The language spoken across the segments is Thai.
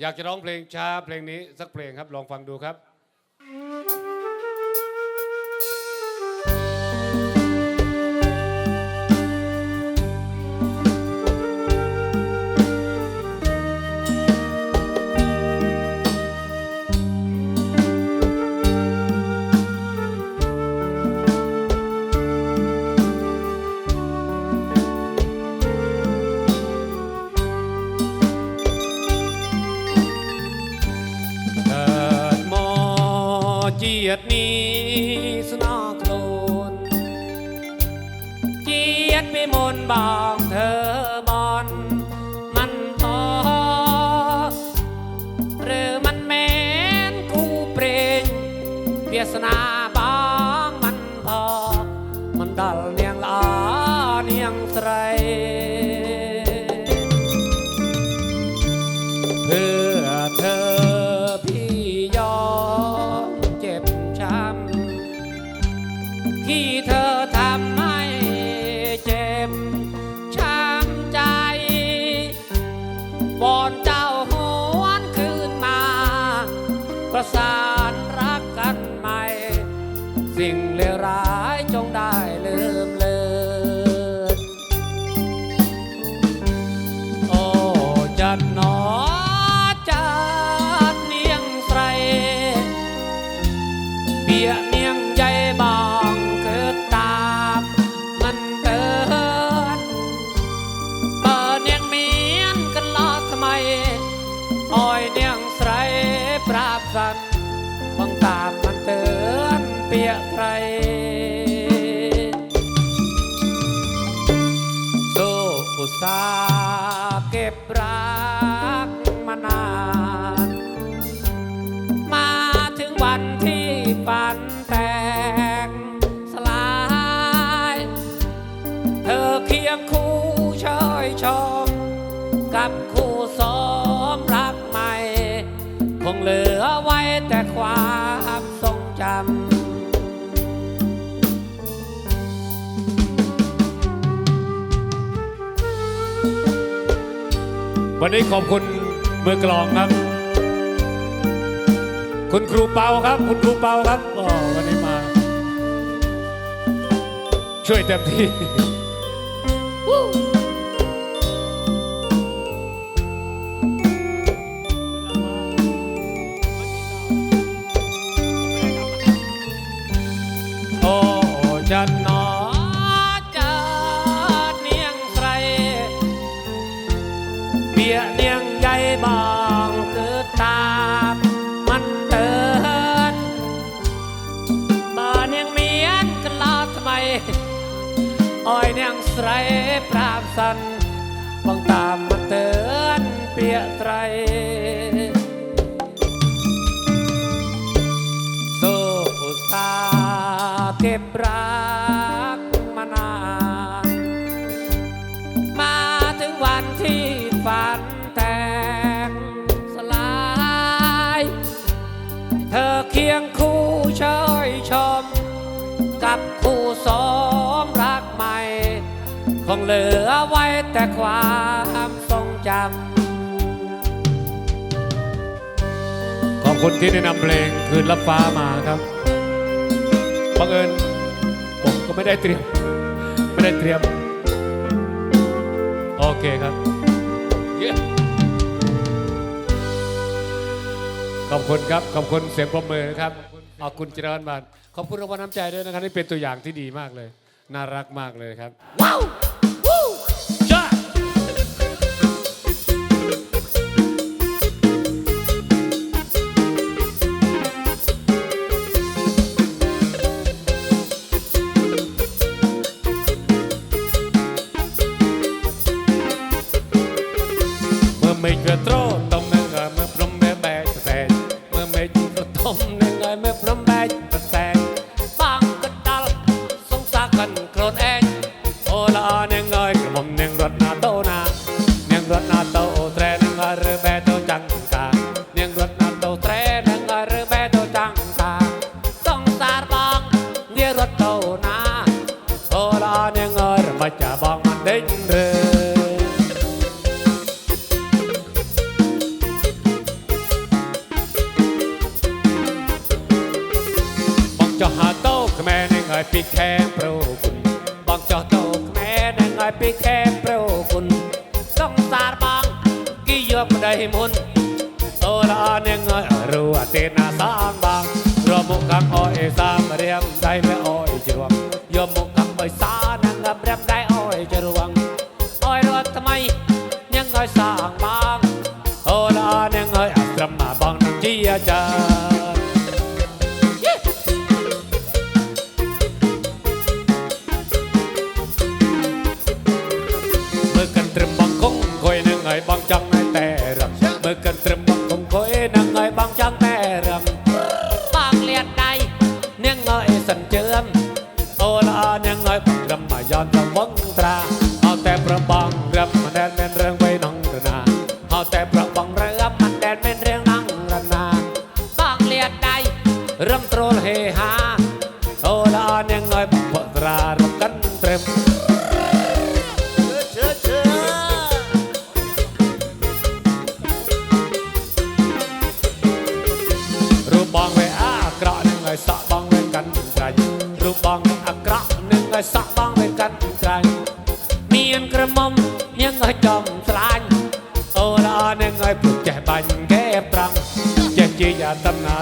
อยากจะร้องเพลงช้าเพลงนี้สักเพลงครับลองฟังดูครับ and I ลือไว้แต่ความทรงจำวันนี้ขอบคุณมือกลองครับ คุณครูเปาครับ คุณครูเปาครับอ๋อวันนี้มา ช่วยเต็มที่ อ้อยเนียงใสปราบสันบังตามมันเตือนเปียไตรสู้อุตสาเก็บรักมานาน มาถึงวันที่ฝันแตกสลาย เธอเคียงคู่เชยชม กับคู่สมรักใหม่คง เหลือไว้แต่ความทรงจำขอบคุณที่ได้นำเพลงคืนรับฟ้ามาครับบังเอิญผมก็ไม่ได้เตรียม ไม่ได้เตรียม โอเคครับเย้ขอบคุณครับ ขอบคุณเสียงปรบมือครับขอบคุณจิรวันบานขอบคุณรางวัลน้ำใจด้วยนะครับนี่เป็นตัวอย่างที่ดีมากเลย น่ารักมากเลยครับว้าววู้ ហើយពីខែប្រគុណបងចោះតោខ្មែរនឹងហើយពីខែប្រគុណសង្សារបងគីយកប្តីមុនអូរអនឹងហើយរូអទេណាសាងបងរមុខខាងអអេសាមរៀងដៃមិនអអេជ្រាំយកមុខខាងអអេសា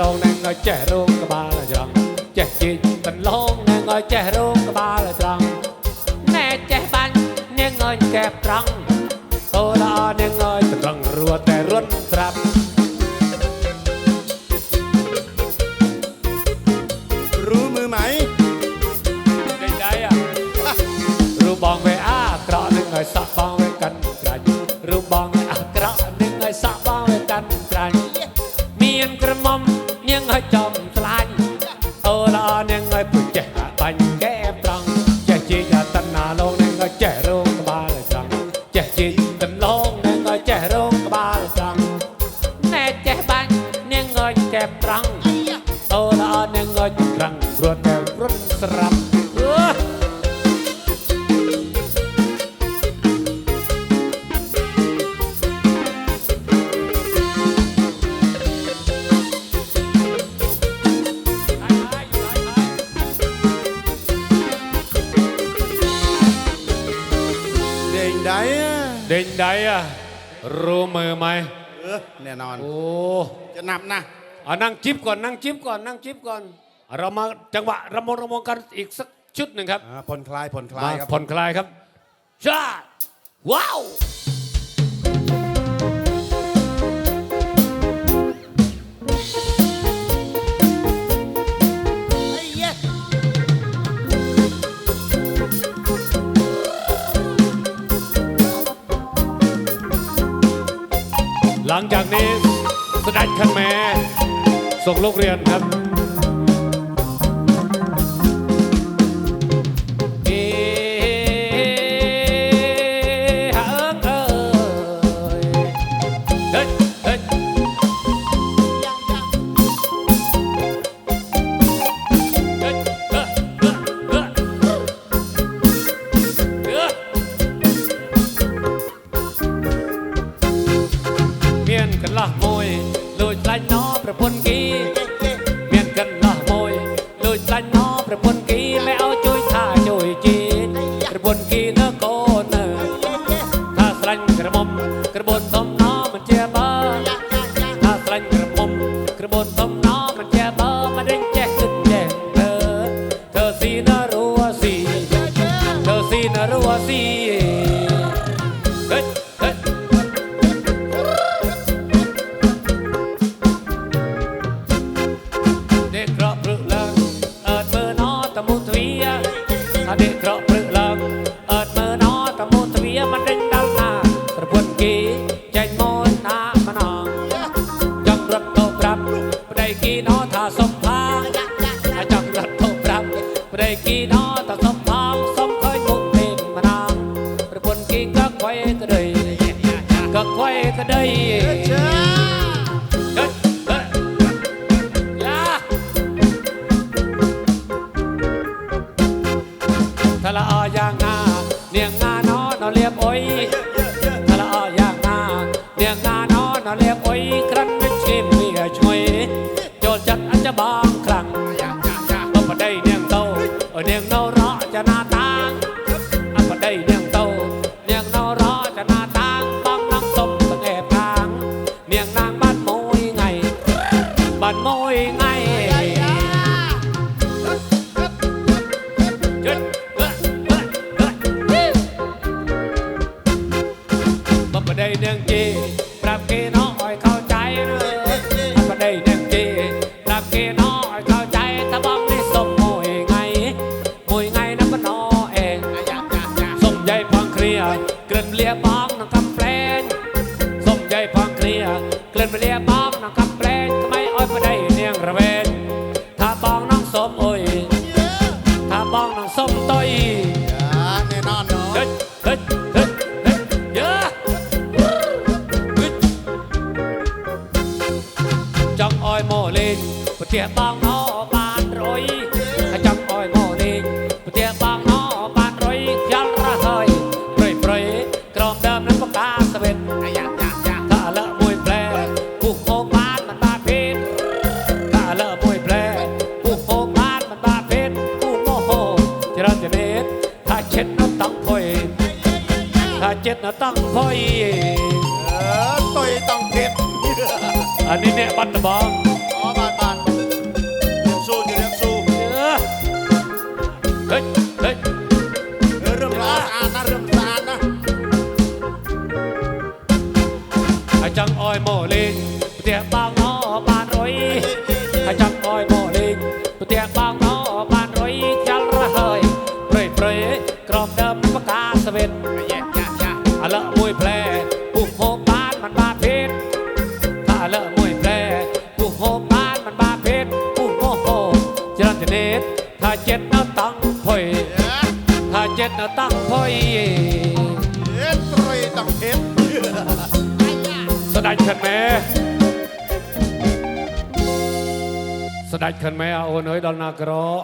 ដងនឹងឲ្យចេះរងក្បាលច្រងចេះជីកកន្លងនឹងឲ្យចេះរងក្បាលច្រងណែចេះបាញ់នាងឲ្យចេះប្រង់ nengok jrang brodel run serap uh. Đình đáy, à, rô mơ mày. Ừ, nè non. Ồ. Cho nạp nè. เอานั่งจิ๊บก่อนนั่งจิ๊บก่อนนั่งจิ๊บก่อน เรามาจังหวะระมงระมงกันอีกสักชุดหนึ่งครับผ่อนคลายผ่อนคลายครับผ่อนคลายครับชาว้าวหลังจากนี้สดัดคันแม่ ส่งลูกเรียนครับเอ๊ะฮ้ย ក្តីចាថាល្អយ៉ាងណានាងណាណោណលៀបអុយថាល្អយ៉ាងណានាងណាណោណលៀបអុយក្រិនវិជ្ជាមីឲ្យឈ្ងុយចូលចិត្តអច្ចបា นะตั้งพ่อยเออต่อยต้องเด็ดอันนี้เนี่ยบัตรบอง มันบาดเพชรถ้าเลอะมวยแพรผู้โหปานมันบาดเพชรผู้โมโหจรันเนตถ้าเจ็ดน่าตั้งพอยถ้าเจ็ดน่าตั้งพอยเอ็ดไรตั้งเพชรสดายขันแม่สดายขันแม่เอาเนยดอลนากระ